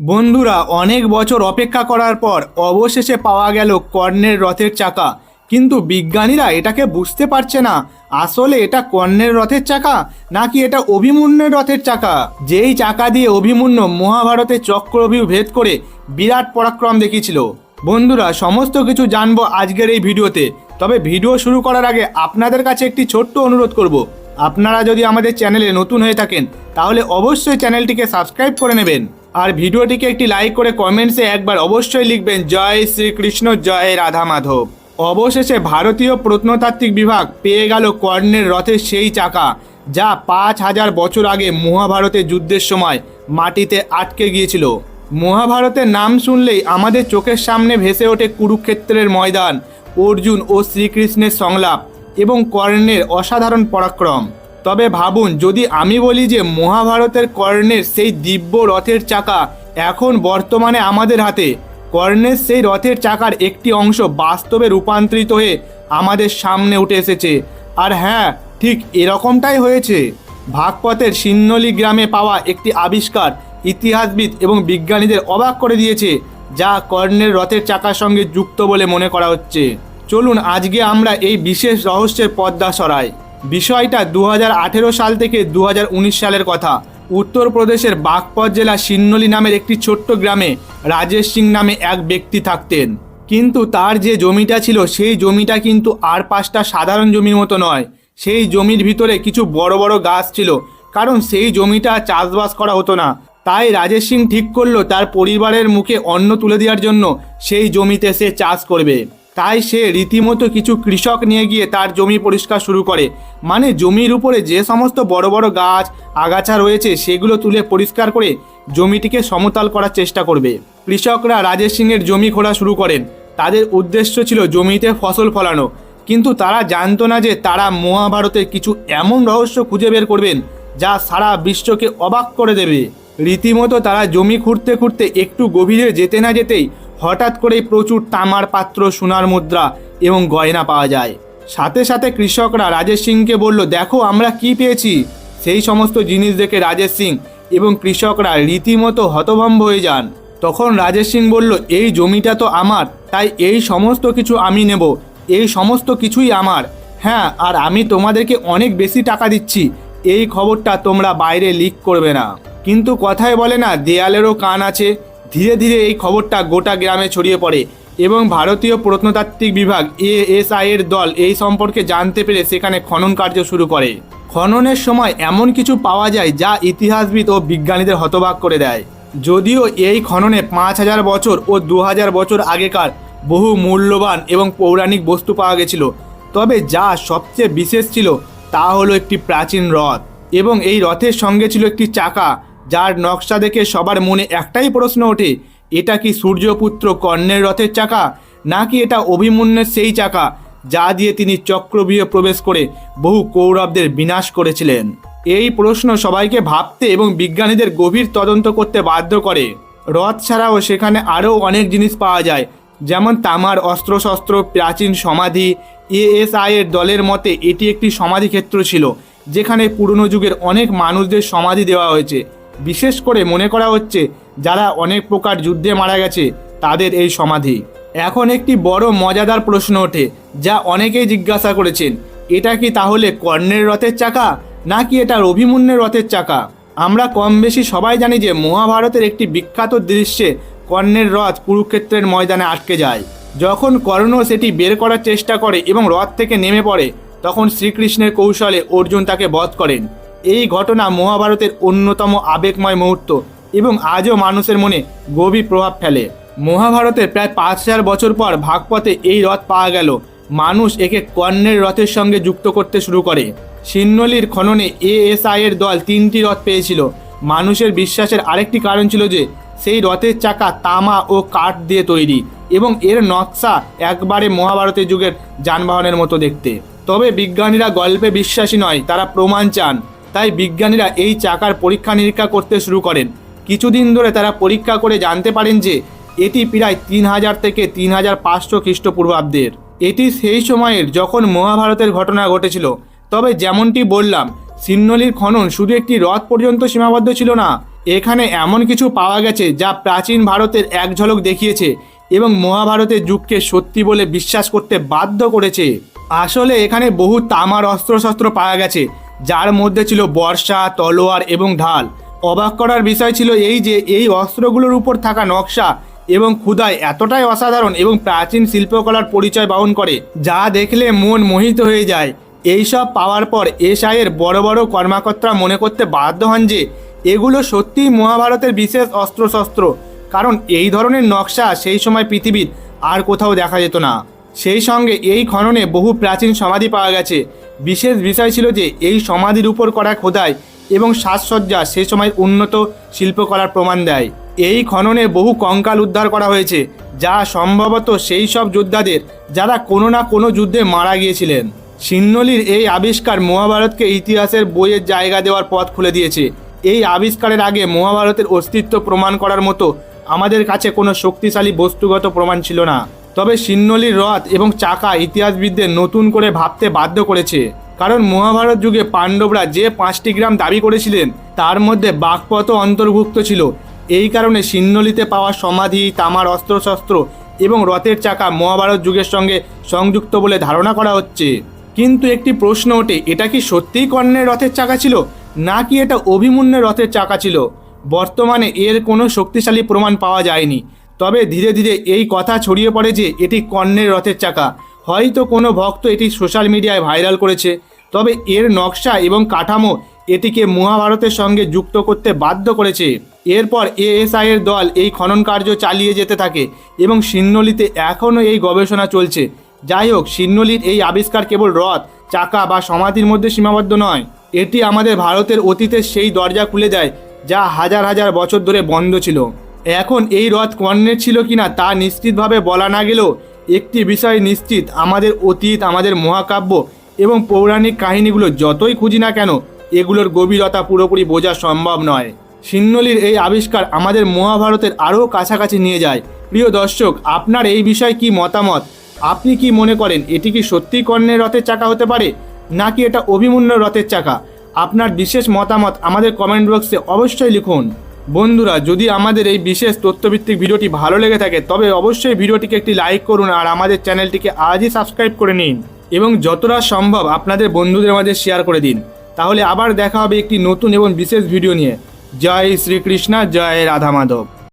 বন্ধুরা, অনেক বছর অপেক্ষা করার পর অবশেষে পাওয়া গেল কর্ণের রথের চাকা। কিন্তু বিজ্ঞানীরা এটাকে বুঝতে পারছে না, আসলে এটা কর্ণের রথের চাকা নাকি এটা অভিমন্যুর রথের চাকা? যেই চাকা দিয়ে অভিমন্যু মহাভারতে চক্রভিউ ভেদ করে বিরাট পরাক্রম দেখিয়েছিল। বন্ধুরা, সমস্ত কিছু জানব আজকের এই ভিডিওতে। তবে ভিডিও শুরু করার আগে আপনাদের কাছে একটি ছোট্ট অনুরোধ করব। আপনারা যদি আমাদের চ্যানেলে নতুন হয়ে থাকেন, তাহলে অবশ্যই চ্যানেলটিকে সাবস্ক্রাইব করে নেবেন। আর ভিডিওটিকে একটি লাইক করে কমেন্টসে একবার অবশ্যই লিখবেন, জয় শ্রীকৃষ্ণ, জয় রাধা মাধব। অবশেষে ভারতীয় প্রত্নতাত্ত্বিক বিভাগ পেয়ে গেল কর্ণের রথের সেই চাকা, যা পাঁচ হাজার বছর আগে মহাভারতের যুদ্ধের সময় মাটিতে আটকে গিয়েছিল। মহাভারতের নাম শুনলেই আমাদের চোখের সামনে ভেসে ওঠে কুরুক্ষেত্রের ময়দান, অর্জুন ও শ্রীকৃষ্ণের সংলাপ এবং কর্ণের অসাধারণ পরাক্রম। তবে ভাবুন, যদি আমি বলি যে মহাভারতের কর্ণের সেই দিব্য রথের চাকা এখন বর্তমানে আমাদের হাতে, কর্ণের সেই রথের চাকার একটি অংশ বাস্তবে রূপান্তরিত হয়ে আমাদের সামনে উঠে এসেছে। আর হ্যাঁ ঠিক এরকমটাই হয়েছে। ভাগপথের সিন্নলি গ্রামে পাওয়া একটি আবিষ্কার ইতিহাসবিদ এবং বিজ্ঞানীদের অবাক করে দিয়েছে, যা কর্ণের রথের চাকার সঙ্গে যুক্ত বলে মনে করা হচ্ছে। চলুন, আজকে আমরা এই বিশেষ রহস্যের পদ্মা সরাই। বিষয়টা দু হাজার আঠেরো সাল থেকে দু হাজার উনিশ সালের কথা। উত্তরপ্রদেশের বাগপত জেলা সিন্নলি নামের একটি ছোট্ট গ্রামে রাজেশ সিং নামে এক ব্যক্তি থাকতেন। কিন্তু তার যে জমিটা ছিল, সেই জমিটা কিন্তু আর পাঁচটা সাধারণ জমির মতো নয়। সেই জমির ভিতরে কিছু বড় বড় গাছ ছিল, কারণ সেই জমিটা চাষবাস করা হতো না। তাই রাজেশ সিং ঠিক করল, তার পরিবারের মুখে অন্ন তুলে দেওয়ার জন্য সেই জমিতে সে চাষ করবে। তাই সে রীতিমতো কিছু কৃষক নিয়ে গিয়ে তার জমি পরিষ্কার শুরু করে। মানে জমির উপরে যে সমস্ত বড় বড় গাছ, আগাছা রয়েছে, সেগুলো তুলে পরিষ্কার করে জমিটিকে সমতল করার চেষ্টা করবে। কৃষকরা রাজেশ সিংয়ের জমি খোঁড়া শুরু করেন। তাদের উদ্দেশ্য ছিল জমিতে ফসল ফলানো। কিন্তু তারা জানতো না যে তারা মহাভারতের কিছু এমন রহস্য খুঁজে বের করবেন, যা সারা বিশ্বকে অবাক করে দেবে। রীতিমতো তারা জমি খুঁড়তে খুঁড়তে একটু গভীরে যেতে না যেতেই হঠাৎ করেই প্রচুর তামার পাত্র, সোনার মুদ্রা এবং গয়না পাওয়া যায়। সাথে সাথে কৃষকরা রাজেশ সিংকে বলল, দেখো, আমরা কি পেয়েছি? সেই সমস্ত জিনিস দেখে রাজেশ সিং এবং কৃষকরা রীতিমতো হতভম্ব হয়ে যান। তখন রাজেশ সিং বলল, এই জমিটা তো আমার, তাই এই সমস্ত কিছু আমি নেব, এই সমস্ত কিছুই আমার। হ্যাঁ আর আমি তোমাদেরকে অনেক বেশি টাকা দিচ্ছি, এই খবরটা তোমরা বাইরে লিক করবে না। কিন্তু কথায় বলে না, দেয়ালেরও কান আছে ধীরে ধীরে এই খবরটা গোটা গ্রামে ছড়িয়ে পড়ে এবং ভারতীয় প্রত্নতাত্ত্বিক বিভাগ এএসআই এর দল এই সম্পর্কে জানতে পেরে সেখানে খনন কার্য শুরু করে। খননের সময় এমন কিছু পাওয়া যায় যা ইতিহাসবিদ ও বিজ্ঞানীদের হতবাক করে দেয়। যদিও এই খননে পাঁচ হাজার বছর ও দু হাজার বছর আগেকার বহু মূল্যবান এবং পৌরাণিক বস্তু পাওয়া গেছিল, তবে যা সবচেয়ে বিশেষ ছিল তা হলো একটি প্রাচীন রথ এবং এই রথের সঙ্গে ছিল একটি চাকা যার নকশা দেখে সবার মনে একটাই প্রশ্ন ওঠে, এটা কি সূর্যপুত্র কর্ণের রথের চাকা, নাকি এটা অভিমন্যের সেই চাকা, যা দিয়ে তিনি চক্রবীয় প্রবেশ করে বহু কৌরবদের বিনাশ করেছিলেন? এই প্রশ্ন সবাইকে ভাবতে এবং বিজ্ঞানীদের গভীর তদন্ত করতে বাধ্য করে। রথ ছাড়াও সেখানে আরও অনেক জিনিস পাওয়া যায়, যেমন তামার অস্ত্রশস্ত্র, প্রাচীন সমাধি, এএসআই এর দলের মতে এটি একটি সমাধি ক্ষেত্র ছিল, যেখানে পুরনো যুগের অনেক মানুষদের সমাধি দেওয়া হয়েছে। বিশেষ করে মনে করা হচ্ছে, যারা অনেক প্রকার যুদ্ধে মারা গেছে, তাদের এই সমাধি। এখন একটি বড় মজাদার প্রশ্ন ওঠে, যা অনেকেই জিজ্ঞাসা করেছেন, এটা কি তাহলে কর্ণের রথের চাকা, নাকি এটা অভিমন্যের রথের চাকা? আমরা কম বেশি সবাই জানি যে মহাভারতের একটি বিখ্যাত দৃশ্যে কর্ণের রথ কুরুক্ষেত্রের ময়দানে আটকে যায়। যখন কর্ণ সেটি বের করার চেষ্টা করে এবং রথ থেকে নেমে পড়ে, তখন শ্রীকৃষ্ণের কৌশলে অর্জুন তাকে বধ করেন। এই ঘটনা মহাভারতের অন্যতম আবেগময় মুহূর্ত এবং আজও মানুষের মনে গভীর প্রভাব ফেলে। মহাভারতের প্রায় পাঁচ হাজার বছর পর ভাগপথে এই রথ পাওয়া গেল। মানুষ একে কর্ণের রথের সঙ্গে যুক্ত করতে শুরু করে। সিন্নলির খননে এএসআই এর দল তিনটি রথ পেয়েছিল। মানুষের বিশ্বাসের আরেকটি কারণ ছিল যে, সেই রথের চাকা তামা ও কাঠ দিয়ে তৈরি এবং এর নকশা একবারে মহাভারতের যুগের যানবাহনের মতো দেখতে। তবে বিজ্ঞানীরা গল্পে বিশ্বাসী নয়, তারা প্রমাণ চান। তাই বিজ্ঞানীরা এই চাকার পরীক্ষা নিরীক্ষা করতে শুরু করেন। কিছুদিন ধরে তারা পরীক্ষা করে জানতে পারেন যে, এটি প্রায় তিন হাজার থেকে তিন হাজার পাঁচশো খ্রিস্টপূর্বাব্দের। এটি সেই সময়ের যখন মহাভারতের ঘটনা ঘটেছিল। তবে যেমনটি বললাম, সিন্নলির খনন শুধু একটি রথ পর্যন্ত সীমাবদ্ধ ছিল না, এখানে এমন কিছু পাওয়া গেছে যা প্রাচীন ভারতের এক ঝলক দেখিয়েছে এবং মহাভারতের যুগকে সত্যি বলে বিশ্বাস করতে বাধ্য করেছে। আসলে এখানে বহু তামার অস্ত্রশস্ত্র পাওয়া গেছে যার মধ্যে ছিল বর্ষা, তলোয়ার এবং ঢাল। অবাক করার বিষয় ছিল এই যে এই অস্ত্রগুলোর উপর থাকা নকশা এবং ক্ষুদায় এতটাই অসাধারণ এবং প্রাচীন শিল্পকলার পরিচয় বহন করে, যা দেখলে মন মোহিত হয়ে যায়। এইসব পাওয়ার পর এসআইয়ের বড় বড় কর্মকর্তা মনে করতে বাধ্য হন যে এগুলো সত্যিই মহাভারতের বিশেষ অস্ত্রশস্ত্র, কারণ এই ধরনের নকশা সেই সময় পৃথিবীর আর কোথাও দেখা যেত না। সেই সঙ্গে এই খননে বহু প্রাচীন সমাধি পাওয়া গেছে। বিশেষ বিষয় ছিল যে এই সমাধির উপর করা খোদাই এবং সাজসজ্জা সে সময় উন্নত শিল্পকলার প্রমাণ দেয়। এই খননে বহু কঙ্কাল উদ্ধার করা হয়েছে, যা সম্ভবত সেই সব যোদ্ধাদের যারা কোনো না কোনো যুদ্ধে মারা গিয়েছিলেন। সিন্নলির এই আবিষ্কার মহাভারতকে ইতিহাসের বইয়ের জায়গা দেওয়ার পথ খুলে দিয়েছে। এই আবিষ্কারের আগে মহাভারতের অস্তিত্ব প্রমাণ করার মতো আমাদের কাছে কোনো শক্তিশালী বস্তুগত প্রমাণ ছিল না। তবে সিন্নলির রথ এবং চাকা ইতিহাসবিদদের নতুন করে ভাবতে বাধ্য করেছে। কারণ মহাভারত যুগে পাণ্ডবরা যে পাঁচটি গ্রাম দাবি করেছিলেন, তার মধ্যে বাঘপথও অন্তর্ভুক্ত ছিল। এই কারণে সিন্নলিতে পাওয়া সমাধি, তামার অস্ত্রশস্ত্র এবং রথের চাকা মহাভারত যুগের সঙ্গে সংযুক্ত বলে ধারণা করা হচ্ছে। কিন্তু একটি প্রশ্ন ওঠে, এটা কি সত্যিই কর্ণের রথের চাকা ছিল, নাকি এটা অভিমন্যের রথের চাকা ছিল? বর্তমানে এর কোনো শক্তিশালী প্রমাণ পাওয়া যায়নি। তবে ধীরে ধীরে এই কথা ছড়িয়ে পড়ে যে এটি কর্ণের রথের চাকা। হয়তো কোনো ভক্ত এটি সোশ্যাল মিডিয়ায় ভাইরাল করেছে। তবে এর নকশা এবং কাঠামো এটিকে মহাভারতের সঙ্গে যুক্ত করতে বাধ্য করেছে। এরপর এএসআই এর দল এই খনন কার্য চালিয়ে যেতে থাকে এবং সিন্নলিতে এখনও এই গবেষণা চলছে। যাই হোক, সিন্নলির এই আবিষ্কার কেবল রথ, চাকা বা সমাধির মধ্যে সীমাবদ্ধ নয়। এটি আমাদের ভারতের অতীতের সেই দরজা খুলে দেয় যা হাজার হাজার বছর ধরে বন্ধ ছিল। এখন এই রথ কর্ণের ছিল কিনা তা নিশ্চিতভাবে বলা না গেলেও একটি বিষয় নিশ্চিত, আমাদের অতীত, আমাদের মহাকাব্য এবং পৌরাণিক কাহিনীগুলো যতই খুঁজি না কেন, এগুলোর গভীরতা পুরোপুরি বোঝা সম্ভব নয়। সিন্নলির এই আবিষ্কার আমাদের মহাভারতের আরও কাছাকাছি নিয়ে যায়। প্রিয় দর্শক, আপনার এই বিষয়ে কি মতামত? আপনি কি মনে করেন, এটি কি সত্যিই কর্ণের রথের চাকা হতে পারে, নাকি এটা অভিমন্যুর রথের চাকা? আপনার বিশেষ মতামত আমাদের কমেন্ট বক্সে অবশ্যই লিখুন। বন্ধুরা, যদি আমাদের এই বিশেষ তথ্যভিত্তিক ভিডিওটি ভালো লেগে থাকে, তবে অবশ্যই ভিডিওটিকে একটি লাইক করুন আর আমাদের চ্যানেলটিকে আজই সাবস্ক্রাইব করে নিন এবং যতটা সম্ভব আপনাদের বন্ধুদের মাঝে শেয়ার করে দিন। তাহলে আবার দেখা হবে একটি নতুন এবং বিশেষ ভিডিও নিয়ে। জয় শ্রীকৃষ্ণা, জয় রাধা মাধব।